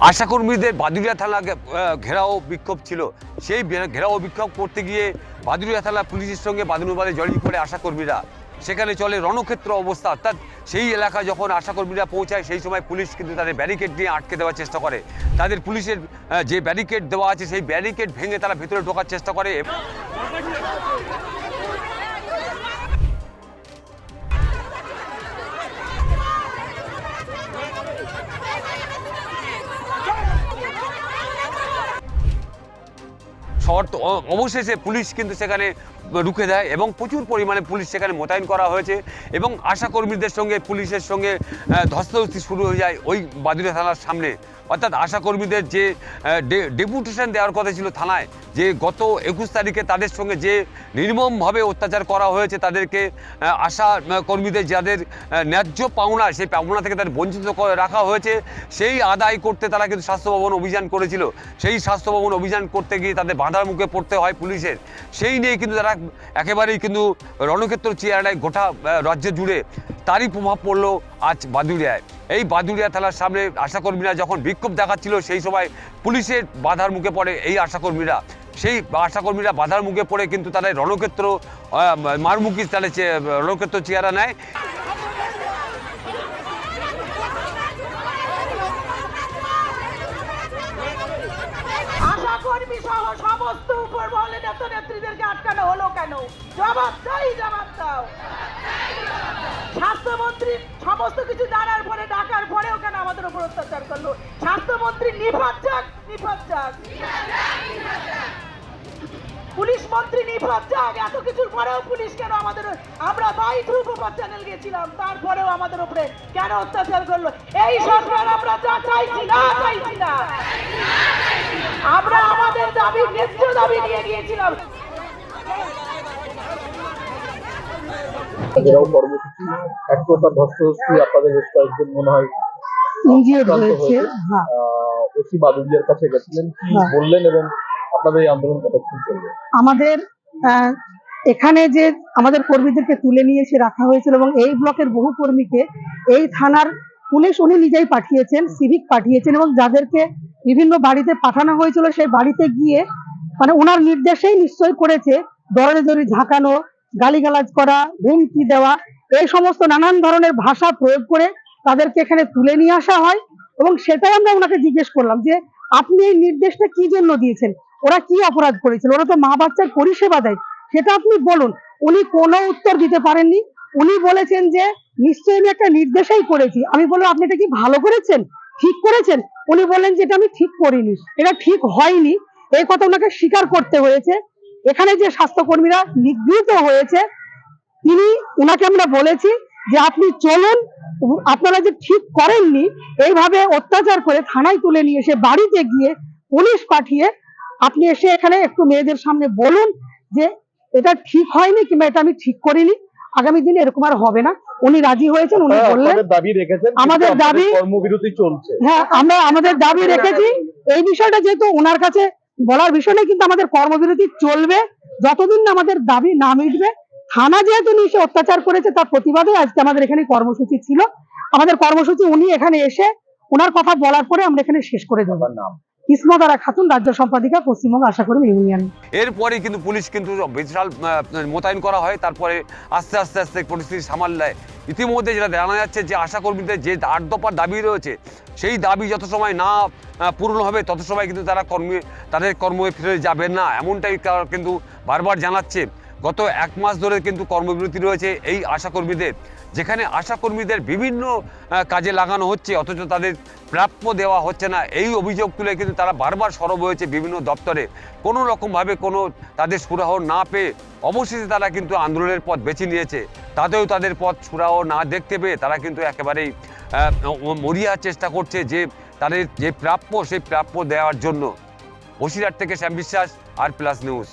আশাকর্মীদের বাদুড়িয়া থানা ঘেরাও বিক্ষোভ ছিল। সেই ঘেরাও বিক্ষোভ করতে গিয়ে বাদুড়িয়া থানা পুলিশের সঙ্গে বাদুনুবাদে জড়িয়ে পড়ে আশাকর্মীরা। সেখানে চলে রণক্ষেত্র অবস্থা, অর্থাৎ সেই এলাকায় যখন আশাকর্মীরা পৌঁছায়, সেই সময় পুলিশ কিন্তু তাদের ব্যারিকেড দিয়ে আটকে দেওয়ার চেষ্টা করে। তাদের পুলিশের যে ব্যারিকেড দেওয়া আছে, সেই ব্যারিকেড ভেঙে তারা ভেতরে ঢোকার চেষ্টা করে। অ- অবশেষে পুলিশ কিন্তু সেখানে রুখে দেয় এবং প্রচুর পরিমাণে পুলিশ সেখানে মোতায়েন করা হয়েছে এবং আশাকর্মীদের সঙ্গে পুলিশের সঙ্গে ধস্তাধস্তি শুরু হয়ে যায় ওই বাদুড়িয়া থানার সামনে। অর্থাৎ আশাকর্মীদের যে ডেপুটেশন দেওয়ার কথা ছিল থানায়, যে গত একুশ তারিখে তাদের সঙ্গে যে নির্মমভাবে অত্যাচার করা হয়েছে তাদেরকে আশা কর্মীদের যাদের ন্যায্য পাওনা, সেই পাওনা থেকে তাদের বঞ্চিত রাখা হয়েছে। সেই আদায় করতে তারা কিন্তু স্বাস্থ্য ভবন অভিযান করেছিল। সেই স্বাস্থ্য ভবন অভিযান করতে গিয়ে তাদের বাধার মুখে পড়তে হয় পুলিশের। সেই নিয়ে কিন্তু তারা একেবারেই কিন্তু রণক্ষেত্র চেয়ারটায় গোটা রাজ্য জুড়ে তারই প্রভাব পড়ল আজ বাদুড়িয়ায়। এই বাদুড়িয়া থানার সামনে আশাকর্মীরা যখন বিক্ষোভ দেখাচ্ছিল, সেই সময় পুলিশের বাধার মুখে পড়ে এই আশাকর্মীরা। সেই আশাকর্মীরা বাধার মুখে পড়ে কিন্তু তারা রণক্ষেত্র মারমুখী তাহলে রণক্ষেত্র চেয়ারা নেয়। সহ সমস্ত উপর মহলে নেতা নেত্রীদেরকে আটকানো হলো কেন? জবাব চাই জবাব দাও। স্বাস্থ্যমন্ত্রী সমস্ত কিছু জানার পরে, ডাকার পরেও কেন আমাদের উপর অত্যাচার করল? স্বাস্থ্যমন্ত্রী নিফাত যাক নিফাত যাক। পুলিশ মন্ত্রী নিফাত যাক, এত কিছুর পরেও পুলিশ কেন আমাদের আমরা বাই থ্রু চ্যানেল গেছিলাম তারপরেও আমাদের উপরে কেন অত্যাচার করল? এই সরকার আমরা যা চাইছি, না চাইছি না। দাবি ন্যায্য দাবি নিয়ে গিয়েছিলাম ঘেরাও কর্মসূচি এক প্রকার ধস্তাধস্তি আপনাদের বেশ কয়েকজন মনে হয় হয়েছে। হ্যাঁ ওসি কাছে গেছিলেন হ্যাঁ। বললেন এবং আপনাদের এই আন্দোলন কতক্ষণ চলবে আমাদের আহ, এখানে যে আমাদের কর্মীদেরকে তুলে নিয়ে এসে রাখা হয়েছিল এবং এই ব্লকের বহু কর্মীকে এই থানার পুলিশ উনি নিজেই পাঠিয়েছেন সিভিক পাঠিয়েছেন এবং যাদেরকে বিভিন্ন বাড়িতে পাঠানো হয়েছিল সেই বাড়িতে গিয়ে মানে ওনার নির্দেশেই নিশ্চয় করেছে দরজা দড়ি ঝাঁকানো গালিগালাজ করা, হুমকি দেওয়া, এই সমস্ত নানান ধরনের ভাষা প্রয়োগ করে তাদেরকে এখানে তুলে নিয়ে আসা হয় এবং সেটাই আমরা ওনাকে জিজ্ঞেস করলাম যে, আপনি এই নির্দেশটা কি জন্য দিয়েছেন? ওরা কি অপরাধ করেছিল? ওরা তো মা বাচ্চার পরিষেবা দেয়। সেটা আপনি বলুন। উনি কোনো উত্তর দিতে পারেননি। উনি বলেছেন যে, নিশ্চয়ই আমি একটা নির্দেশই করেছি। আমি বললাম, আপনি এটা কি ভালো করেছেন? ঠিক করেছেন? উনি বললেন যে, এটা আমি ঠিক করিনি। এটা ঠিক হয়নি। এই কথা ওনাকে স্বীকার করতে হয়েছে। এখানে যে স্বাস্থ্যকর্মীরা নিগৃহীত হয়েছে, তিনি ওনাকে আমরা বলেছি যে, আপনি চলুন, আপনারা যে ঠিক করেননি, এইভাবে অত্যাচার করে থানায় তুলে নিয়ে এসে বাড়িতে গিয়ে পুলিশ পাঠিয়ে আপনি এসে এখানে একটু মেয়েদের সামনে বলুন যে, এটা ঠিক হয়নি কিংবা এটা আমি ঠিক করিনি। আগামী দিনে এরকম আর হবে না। উনি রাজি হয়েছেন উনি বললেন। দাবি রেখেছেন আমাদের দাবি- কর্মবিরতি চলছে। হ্যাঁ আমরা আমাদের দাবি রেখেছি। এই বিষয়টা যেহেতু ওনার কাছে বলার বিষয় নেই কিন্তু আমাদের কর্মবিরতি চলবে। যতদিন না আমাদের দাবি না মিটবে থানা যেহেতু নিশে অত্যাচার করেছে তার প্রতিবাদে আজকে আমাদের এখানে কর্মসূচি ছিল। আমাদের কর্মসূচি উনি এখানে এসে ওনার কথা বলার পরে আমরা এখানে শেষ করে দেবো। নাম? ইসমতারা খাতুন রাজ্য সম্পাদিকা পশ্চিমবঙ্গ, আশা করি ইউনিয়ন। এরপরে কিন্তু পুলিশ কিন্তু বিশাল মোতায়েন করা হয়। তারপরে আস্তে আস্তে আস্তে পরিস্থিতি সামাল দেয় ইতিমধ্যে যেটা জানা যাচ্ছে যে আশাকর্মীদের যে আট দফার দাবি রয়েছে, সেই দাবি যত সময় না পূরণ হবে, তত সময় কিন্তু তারা কর্মী, তাদের কর্মে ফিরে যাবে না। এমনটাই কিন্তু বারবার জানাচ্ছে। গত এক মাস ধরে কিন্তু কর্মবিরতি রয়েছে এই আশাকর্মীদের। যেখানে আশাকর্মীদের বিভিন্ন কাজে লাগানো হচ্ছে, অথচ তাদের প্রাপ্য দেওয়া হচ্ছে না। এই অভিযোগ তুলে কিন্তু তারা বারবার সরব হয়েছে বিভিন্ন দপ্তরে। কোনো রকমভাবে কোনো তাদের সুরাহ না পেয়ে অবশেষে তারা কিন্তু আন্দোলনের পথ বেছে নিয়েছে। তাতেও তাদের পথ সুরাহ না দেখতে পেয়ে তারা কিন্তু একেবারেই মরিয়ার চেষ্টা করছে যে তাদের যে প্রাপ্য, সেই প্রাপ্য দেওয়ার জন্য। বসিরহাট থেকে শ্যাম বিশ্বাস, আর প্লাস নিউজ।